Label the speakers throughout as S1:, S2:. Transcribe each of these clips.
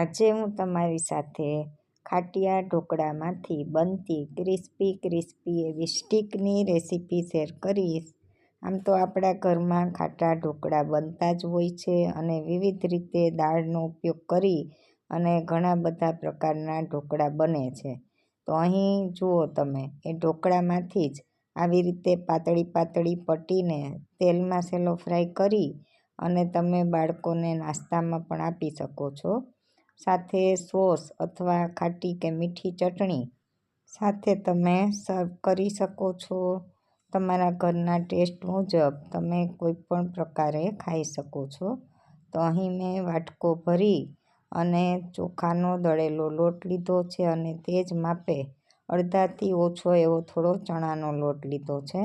S1: આજે હું તમારી સાથે ખાટિયા ઢોકળામાંથી બનતી ક્રિસ્પી ક્રિસ્પી એવી સ્ટીકની રેસીપી શેર કરીશ. આમ તો આપણા ઘરમાં ખાટા ઢોકળા બનતા જ હોય છે અને વિવિધ રીતે દાળનો ઉપયોગ કરી અને ઘણા બધા પ્રકારના ઢોકળા બને છે. તો અહીં જુઓ તમે, એ ઢોકળામાંથી જ આવી રીતે પાતળી પાતળી પટીને તેલમાં સેલો ફ્રાય કરી અને તમે બાળકોને નાસ્તામાં પણ આપી શકો છો. સાથે સોસ અથવા ખાટી કે મીઠી ચટણી સાથે તમે સર્વ કરી શકો છો. તમારા ઘરના ટેસ્ટ મુજબ તમે કોઈ પણ પ્રકારે ખાઈ શકો છો. તો અહીં મેં વાટકો ભરી અને ચોખાનો દળેલો લોટ લીધો છે અને તે જ માપે અડધાથી ઓછો એવો થોડો ચણાનો લોટ લીધો છે.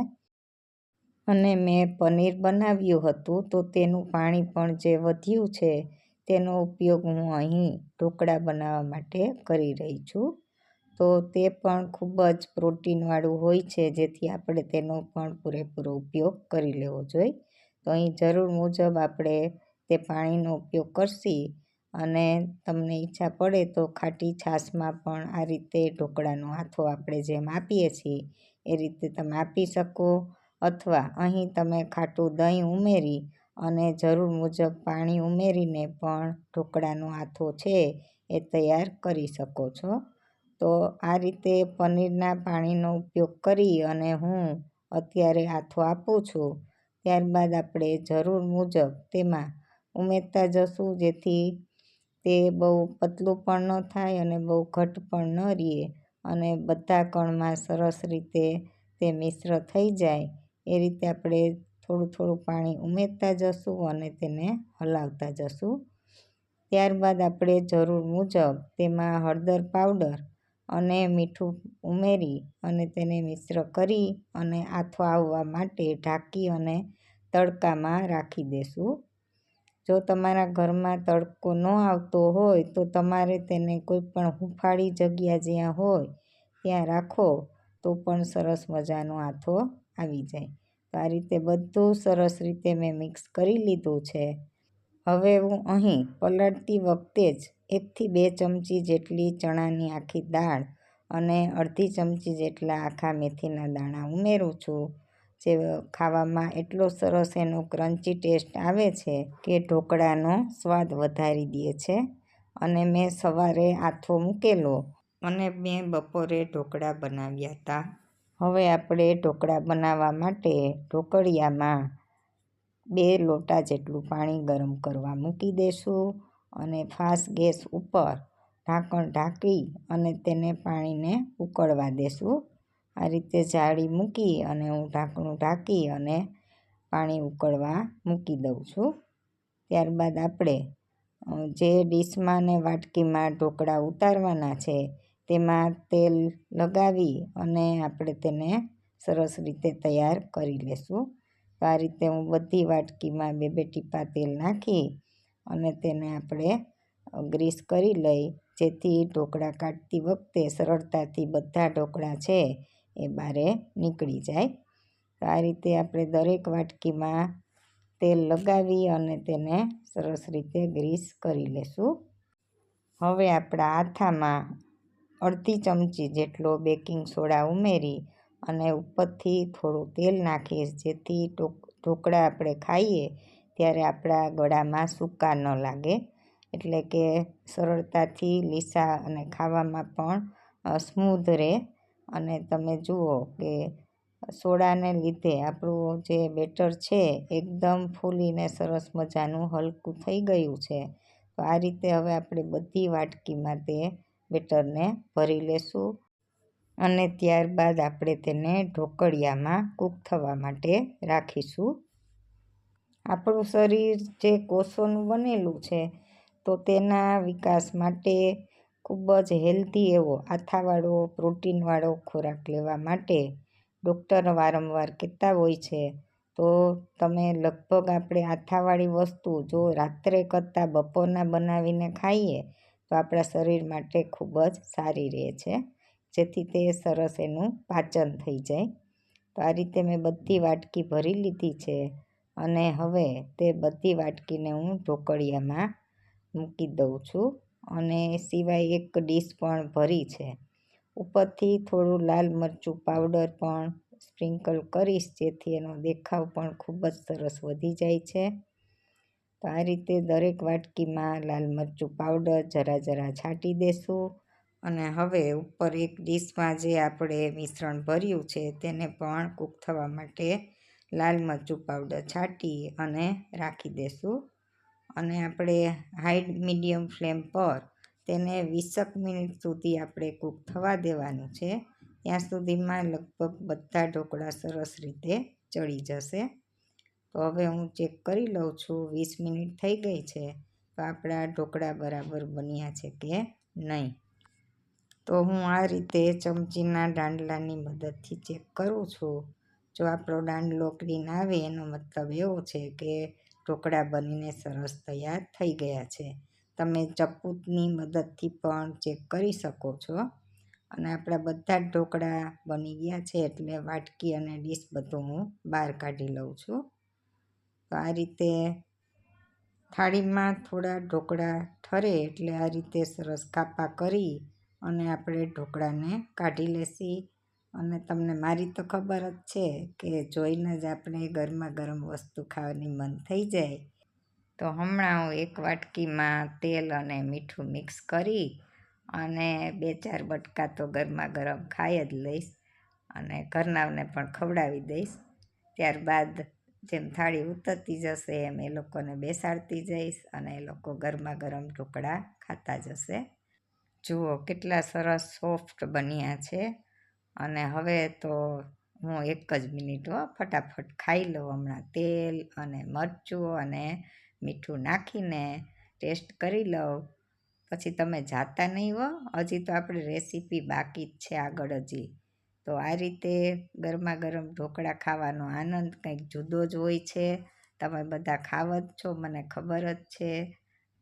S1: અને મેં પનીર બનાવ્યું હતું તો તેનું પાણી પણ જે વધ્યું છે તેનો ઉપયોગ હું અહીં ઢોકળા બનાવવા માટે કરી રહી છું. તો તે પણ ખૂબ જ પ્રોટીનવાળું હોય છે, જેથી આપણે તેનો પણ પૂરેપૂરો ઉપયોગ કરી લેવો જોઈએ. તો અહીં જરૂર મુજબ આપણે તે પાણીનો ઉપયોગ કરશી અને તમને ઈચ્છા પડે તો ખાટી છાશમાં પણ આ રીતે ઢોકળાનો હાથો આપણે જેમ આપીએ છીએ, એ રીતે તમે આપી શકો અથવા અહીં તમે ખાટું દહીં ઉમેરી અને જરૂર મુજબ પાણી ઉમેરીને પણ ઢોકળાનો આથો છે એ તૈયાર કરી શકો છો. તો આ રીતે પનીરના પાણીનો ઉપયોગ કરી અને હું અત્યારે આથો આપું છું. ત્યારબાદ આપણે જરૂર મુજબ તેમાં ઉમેરતા જશું, જેથી તે બહુ પતલું પણ ન થાય અને બહુ ઘટ્ટ પણ ન રહે અને બધા કણમાં સરસ રીતે તે મિશ્ર થઈ જાય એ રીતે આપણે થોડું થોડું પાણી ઉમેરતા જશું અને તેને હલાવતા જશું. ત્યારબાદ આપણે જરૂર મુજબ તેમાં હળદર પાવડર અને મીઠું ઉમેરી અને તેને મિશ્ર કરી અને આથો આવવા માટે ઢાંકી અને તડકામાં રાખી દેશું. જો તમારા ઘરમાં તડકો ન આવતો હોય તો તમારે તેને કોઈ પણ હૂંફાળી જગ્યા જ્યાં હોય ત્યાં રાખો તો પણ સરસ મજાનો આથો આવી જાય. આ રીતે બધું સરસ રીતે મેં મિક્સ કરી લીધું છે. હવે હું અહીં પલાળતી વખતે જ એકથી બે ચમચી જેટલી ચણાની આખી દાળ અને અડધી ચમચી જેટલા આખા મેથીના દાણા ઉમેરું છું. જે ખાવામાં એટલો સરસ એનો ક્રન્ચી ટેસ્ટ આવે છે કે ઢોકળાનો સ્વાદ વધારી દે છે. અને મેં સવારે આથો મૂકેલો અને મેં બપોરે ઢોકળા બનાવ્યા હતા. હવે આપણે ઢોકળા બનાવવા માટે ઢોકળિયામાં બે લોટા જેટલું પાણી ગરમ કરવા મૂકી દઈશું અને ફાસ્ટ ગેસ ઉપર ઢાંકણ ઢાંકી અને તેને પાણીને ઉકળવા દેશું. આ રીતે જાળી મૂકી અને હું ઢાંકણું ઢાંકી અને પાણી ઉકળવા મૂકી દઉં છું. ત્યારબાદ આપણે જે ડીશમાં ને વાટકીમાં ઢોકળા ઉતારવાના છે તેમાં તેલ લગાવી અને આપણે તેને સરસ રીતે તૈયાર કરી લઈશું. તો આ રીતે હું બધી વાટકીમાં બે બે ટીપાં તેલ નાખી અને તેને આપણે ગ્રીસ કરી લઈ, જેથી ઢોકળા કાઢતી વખતે સરળતાથી બધા ઢોકળા છે એ બારે નીકળી જાય. તો આ રીતે આપણે દરેક વાટકીમાં તેલ લગાવી અને તેને સરસ રીતે ગ્રીસ કરી લઈશું. હવે આપણા આથામાં અડધી ચમચી જેટલો બેકિંગ સોડા ઉમેરી અને ઉપરથી થોડું તેલ નાખીશ જેથી ઢોકળા આપણે ખાઈએ ત્યારે આપણા ગળામાં સૂકા ન લાગે. એટલે કે સરળતાથી લીસા અને ખાવામાં પણ સ્મૂધ રહે અને તમે જુઓ કે સોડાને લીધે આપણું જે બેટર છે એકદમ ફૂલીને સરસ મજાનું હલકું થઈ ગયું છે. તો આ રીતે હવે આપણે બધી વાટકીમાં તે બેટરને ભરી લઈશું. અને ત્યારબાદ આપણે તેને ઢોકળિયામાં કૂક થવા માટે રાખીશું. આપણું શરીર જે કોષોનું બનેલું છે, તો તેના વિકાસ માટે ખૂબ જ હેલ્ધી એવો આથાવાળો, પ્રોટીનવાળો ખોરાક લેવા માટે ડૉક્ટર વારંવાર કહેતા હોય છે. તો તમે લગભગ આપણે આથાવાળી વસ્તુ જો રાત્રે કરતાં બપોરના બનાવીને ખાઈએ તો આપણા શરીર માટે ખૂબ જ સારી રહે છે. જેથી તે સરસ એનું પાચન થઈ જાય. તો આ રીતે મેં બધી વાટકી ભરી લીધી છે અને હવે તે બધી વાટકીને હું ઢોકળિયામાં મૂકી દઉં છું અને સિવાય એક ડીશ પણ ભરી છે ઉપરથી થોડું લાલ મરચું પાવડર પણ સ્પ્રિંકલ કરીશ જેથી એનો દેખાવ પણ ખૂબ જ સરસ વધી જાય છે તો આ રીતે દરેક વાટકીમાં લાલ મરચું પાવડર જરા જરા છાંટી દેશું અને હવે ઉપર એક ડીશમાં જે આપણે મિશ્રણ ભર્યું છે તેને પણ કૂક થવા માટે લાલ મરચું પાવડર છાંટી અને રાખી દેશું. અને આપણે હાઈ મીડિયમ ફ્લેમ પર તેને વીસક મિનિટ સુધી આપણે કૂક થવા દેવાનું છે. ત્યાં સુધીમાં લગભગ બધા ઢોકળા સરસ રીતે ચડી જશે. તો હવે હું ચેક કરી લઉં છું, વીસ મિનિટ થઈ ગઈ છે, તો આપણા ઢોકળા બરાબર બન્યા છે કે નહીં? તો હું આ રીતે ચમચીના દાંડલાની મદદથી ચેક કરું છું. જો આપણો દાંડલો ક્લીન આવે, એનો મતલબ એવો છે કે ઢોકળા બનીને સરસ તૈયાર થઈ ગયા છે. તમે ચપ્પુની મદદથી પણ ચેક કરી શકો છો. અને આપણા બધા જ ઢોકળા બની ગયા છે એટલે વાટકી અને ડીશ બધું હું બહાર કાઢી લઉં છું. તો આ રીતે થાળીમાં થોડા ઢોકળા ઠરે એટલે આ રીતે સરસ કાપા કરી અને આપણે ઢોકળાને કાઢી લેશી. અને તમને મારી તો ખબર જ છે કે જોઈને જ આપણે ગરમા ગરમ વસ્તુ ખાવાની મન થઈ જાય. તો હમણાં હું એક વાટકીમાં તેલ અને મીઠું મિક્સ કરી અને બે ચાર બટકા તો ગરમા ગરમ ખાઈ જ લઈશ અને ઘરનાવને પણ ખવડાવી દઈશ. ત્યારબાદ જેમ થાળી ઉતરતી જશે, એમ એ લોકોને બેસાડતી જઈશ અને એ લોકો ગરમા ગરમ ઢોકળા ખાતા જશે. જુઓ કેટલા સરસ સોફ્ટ બન્યા છે. અને હવે તો હું એક જ મિનિટ ફટાફટ ખાઈ લઉં હમણાં તેલ અને મરચું અને મીઠું નાખીને ટેસ્ટ કરી લઉં. પછી તમે જાતા નહીં હો, હજી તો આપણે રેસીપી બાકી જ છે આગળ હજી. તો આ રીતે ગરમા ગરમ ઢોકળા ખાવાનો આનંદ કંઈક જુદો જ હોય છે. તમે બધા ખાવ જ છો, મને ખબર જ છે.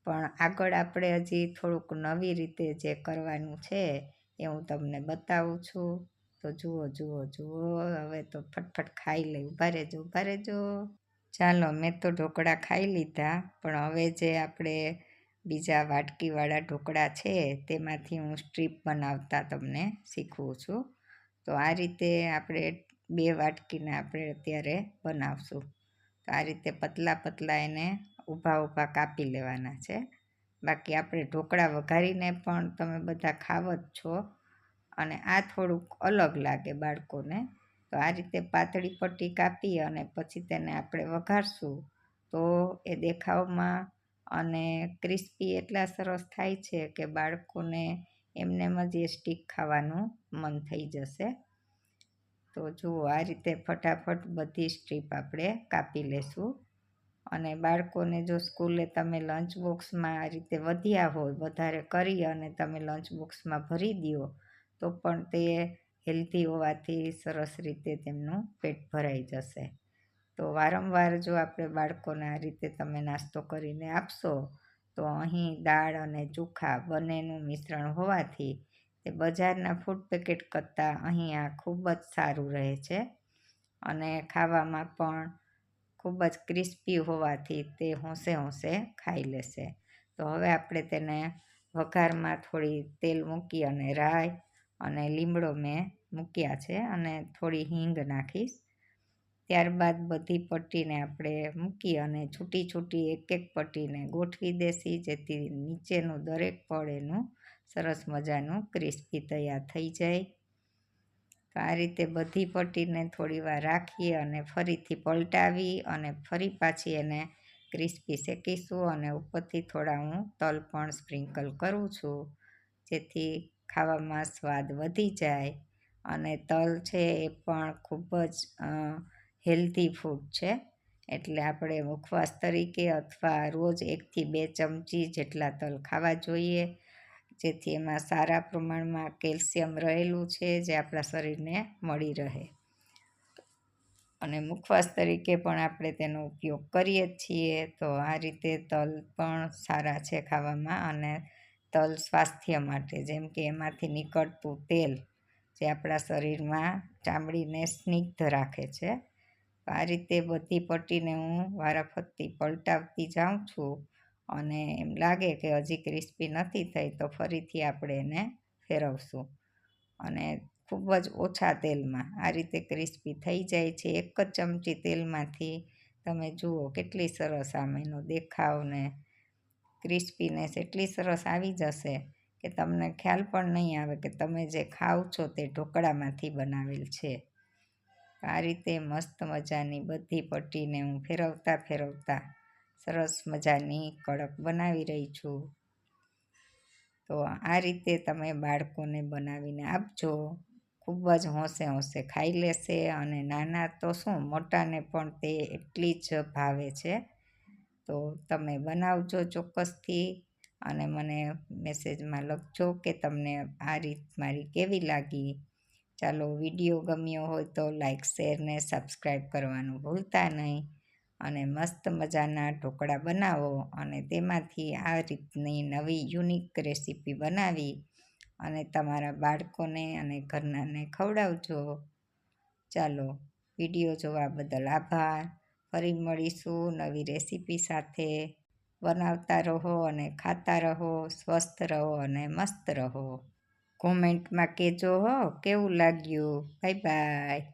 S1: પણ આગળ આપણે હજી થોડુંક નવી રીતે જે કરવાનું છે એ હું તમને બતાવું છું. તો જુઓ જુઓ જુઓ, હવે તો ફટફટ ખાઈ લઈ. ઊભા રહેજો ઊભા રહેજો. ચાલો, મેં તો ઢોકળા ખાઈ લીધા, પણ હવે જે આપણે બીજા વાટકીવાળા ઢોકળા છે તેમાંથી હું સ્ટ્રીપ બનાવતા તમને શીખવું છું. તો આ રીતે આપણે બે વાટકીને આપણે અત્યારે બનાવશું. તો આ રીતે પતલા પતલા એને ઊભા ઊભા કાપી લેવાના છે. બાકી આપણે ઢોકળા વઘારીને પણ તમે બધા ખાવ જ છો અને આ થોડુંક અલગ લાગે બાળકોને. તો આ રીતે પાતળી પટ્ટી કાપી અને પછી તેને આપણે વઘારશું. તો એ દેખાવમાં અને ક્રિસ્પી એટલા સરસ થાય છે કે બાળકોને એમનેમ જ એ સ્ટીક ખાવાનું મન થઈ જશે. તો જુઓ, આ રીતે ફટાફટ બધી સ્ટ્રીપ આપણે કાપી લેશું. અને બાળકોને જો સ્કૂલે તમે લંચ બોક્સમાં આ રીતે વધ્યા હોય, વધારે કરી અને તમે લંચ બોક્સમાં ભરી દો તો પણ તે હેલ્ધી હોવાથી સરસ રીતે તેમનું પેટ ભરાઈ જશે. તો વારંવાર જો આપણે બાળકોને આ રીતે તમે નાસ્તો કરીને આપશો તો અહીં દાળ અને ચોખા બંનેનું મિશ્રણ હોવાથી તે બજારના ફૂડ પેકેટ કરતાં અહીં આ ખૂબ જ સારું રહે છે. અને ખાવામાં પણ ખૂબ જ ક્રિસ્પી હોવાથી તે હોંશે હોંશે ખાઈ લેશે. તો હવે આપણે તેને વઘારમાં થોડી તેલ મૂકી અને રાઈ અને લીમડો મેં મૂક્યા છે અને થોડી હિંગ નાખીશ. ત્યારબાદ બધી પટ્ટીને આપણે મૂકી અને છૂટી છૂટી એક એક પટ્ટીને ગોઠવી દેશી જેથી નીચેનું દરેક પડ એનું સરસ મજાનું ક્રિસ્પી તૈયાર થઈ જાય. તો આ રીતે બધી પટ્ટીને થોડી વાર રાખી અને ફરીથી પલટાવી અને ફરી પાછી એને ક્રિસ્પી શેકીશું અને ઉપરથી થોડા હું તલ પણ સ્પ્રિંકલ કરું છું, જેથી ખાવામાં સ્વાદ વધી જાય. અને તલ છે એ પણ ખૂબ જ હેલ્ધી ફૂડ છે. એટલે આપણે મુખવાસ તરીકે અથવા રોજ એકથી બે ચમચી જેટલા તલ ખાવા જોઈએ. જેથી એમાં સારા પ્રમાણમાં કેલ્શિયમ રહેલું છે જે આપણા શરીરને મળી રહે. અને મુખવાસ તરીકે પણ આપણે તેનો ઉપયોગ કરીએ છીએ. તો આ રીતે તલ પણ સારા છે ખાવામાં અને તલ સ્વાસ્થ્ય માટે. જેમ કે એમાંથી નીકળતું તેલ જે આપણા શરીરમાં ચામડીને સ્નિગ્ધ રાખે છે. આ રીતે બધી પટ્ટીને હું વારાફરતી પલટાવતી જાઉં છું. અને એમ લાગે કે હજી ક્રિસ્પી નથી થઈ, તો ફરીથી આપણે એને ફેરવશું. અને ખૂબ જ ઓછા તેલમાં આ રીતે ક્રિસ્પી થઈ જાય છે. એક જ ચમચી તેલમાંથી તમે જુઓ કેટલી સરસ આમ દેખાવ ને ક્રિસ્પીનેસ એટલી સરસ આવી જશે કે તમને ખ્યાલ પણ નહીં આવે કે તમે જે ખાવ છો તે ઢોકળામાંથી બનાવેલ છે. આ રીતે મસ્ત મજાની બધી પટ્ટીને હું ફેરવતા ફેરવતા સરસ મજાની કડક બનાવી રહી છું. તો આ રીતે તમે બાળકોને બનાવીને આપજો. ખૂબ જ હોંશે હોંશે ખાઈ લેશે અને નાના તો શું મોટાને પણ તે એટલી જ ભાવે છે. તો તમે બનાવજો ચોક્કસથી અને મને મેસેજમાં લખજો કે તમને આ રીત મારી કેવી લાગી? ચાલો વીડિયો ગમ્યો હોય તો લાઇક શેર ને સબસ્ક્રાઈબ કરવાનું ભૂલતા નહીં. અને મસ્ત મજાના ઢોકળા બનાવો અને તેમાંથી આ રીતની નવી યુનિક રેસીપી બનાવી અને તમારા બાળકોને અને ઘરનાને ખવડાવજો. ચાલો વીડિયો જોવા બદલ આભાર. ફરી મળીશું નવી રેસીપી સાથે. બનાવતા રહો અને ખાતા રહો, સ્વસ્થ રહો અને મસ્ત રહો. કોમેન્ટમાં કહેજો હો. કેવું લાગ્યું? Bye bye.